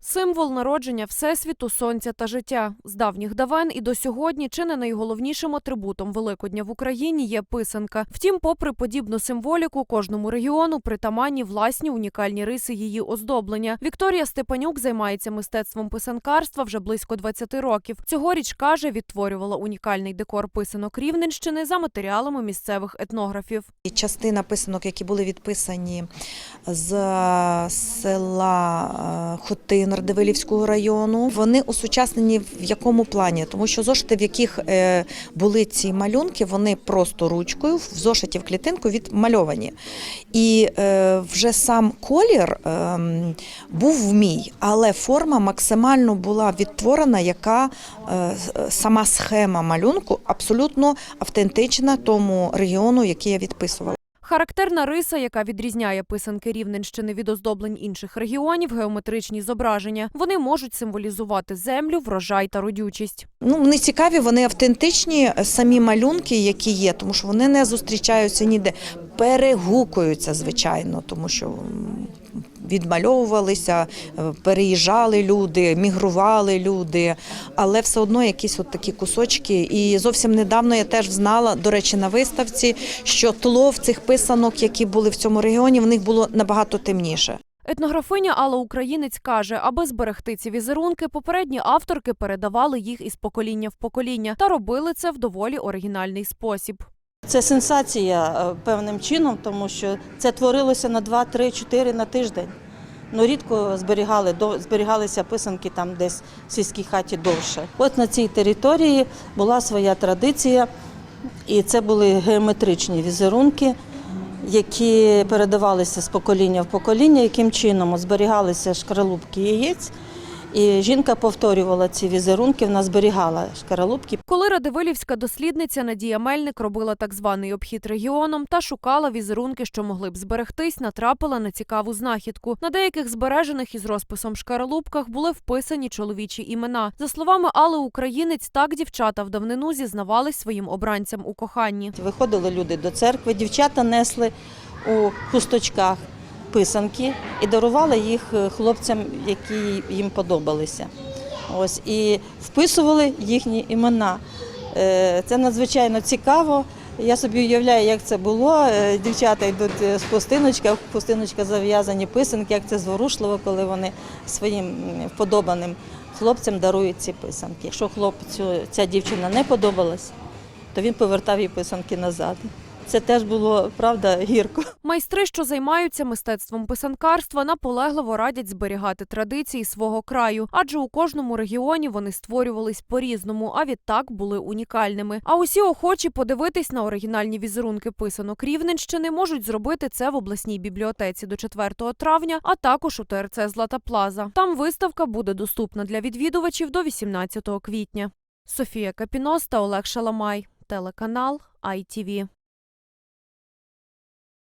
Символ народження Всесвіту, сонця та життя. З давніх давен і до сьогодні чи не найголовнішим атрибутом Великодня в Україні є писанка. Втім, попри подібну символіку, кожному регіону притаманні власні унікальні риси її оздоблення. Вікторія Степанюк займається мистецтвом писанкарства вже близько 20 років. Цьогоріч каже, відтворювала унікальний декор писанок Рівненщини за матеріалами місцевих етнографів. Частина писанок, які були відписані з села е, Хотин Радивилівського району, вони осучаснені в якому плані? Тому що зошити, в яких е, були ці малюнки, вони просто ручкою в зошиті в клітинку відмальовані. І е, вже сам колір ем, був мій, але форма максимально була відтворена, яка е, сама схема малюнку абсолютно автентична тому регіону, який я відписувала. Характерна риса, яка відрізняє писанки Рівненщини від оздоблень інших регіонів, геометричні зображення. Вони можуть символізувати землю, врожай та родючість. Ну, вони цікаві, вони автентичні, самі малюнки, які є, тому що вони не зустрічаються ніде. Перегукуються, звичайно, тому що відмальовувалися, е, переїжджали люди, мігрували люди, але все одно якісь от такі кусочки. І зовсім недавно я теж знала, до речі, на виставці, що тло в цих писанок, які були в цьому регіоні, в них було набагато темніше. Етнографиня Алла Українець каже, аби зберегти ці візерунки, попередні авторки передавали їх із покоління в покоління та робили це в доволі оригінальний спосіб. Це сенсація е, певним чином, тому що це творилося на 2, 3, 4 на тиждень. Ну, рідко зберігали, зберігалися писанки там десь в сільській хаті довше. От на цій території була своя традиція, і це були геометричні візерунки, які передавалися з покоління в покоління, яким чином зберігалися шкаралупки яєць. І жінка повторювала ці візерунки, вона зберігала шкаралупки, Коли радивилівська дослідниця Надія Мельник робила так званий обхід регіоном та шукала візерунки, що могли б зберегтись, натрапила на цікаву знахідку. На деяких збережених із розписом шкаралупках були вписані чоловічі імена. За словами Алли Українець, так дівчата в давнину зізнавались своїм обранцям у коханні. Виходили люди до церкви, дівчата несли у хусточках писанки і дарували їх е, хлопцям, які їм подобалися. Ось і вписували їхні імена. Е, Це надзвичайно цікаво. Я собі уявляю, як це було. Е, Дівчата йдуть з пустиночка, в пустиночка зав'язані писанки, як це зворушливо, коли вони своїм вподобаним хлопцям дарують ці писанки. Якщо хлопцю ця дівчина не подобалась, то він повертав їй писанки назад. Це теж було правда гірко. Майстри, що займаються мистецтвом писанкарства, наполегливо радять зберігати традиції свого краю, адже у кожному регіоні вони створювались по-різному, а відтак були унікальними. А усі охочі подивитись на оригінальні візерунки писанок Рівненщини можуть зробити це в обласній бібліотеці до 4 травня, а також у ТРЦ Злата Плаза. Там виставка буде доступна для відвідувачів до 18 квітня. Софія Капінос та Олег Шаламай, телеканал ITV.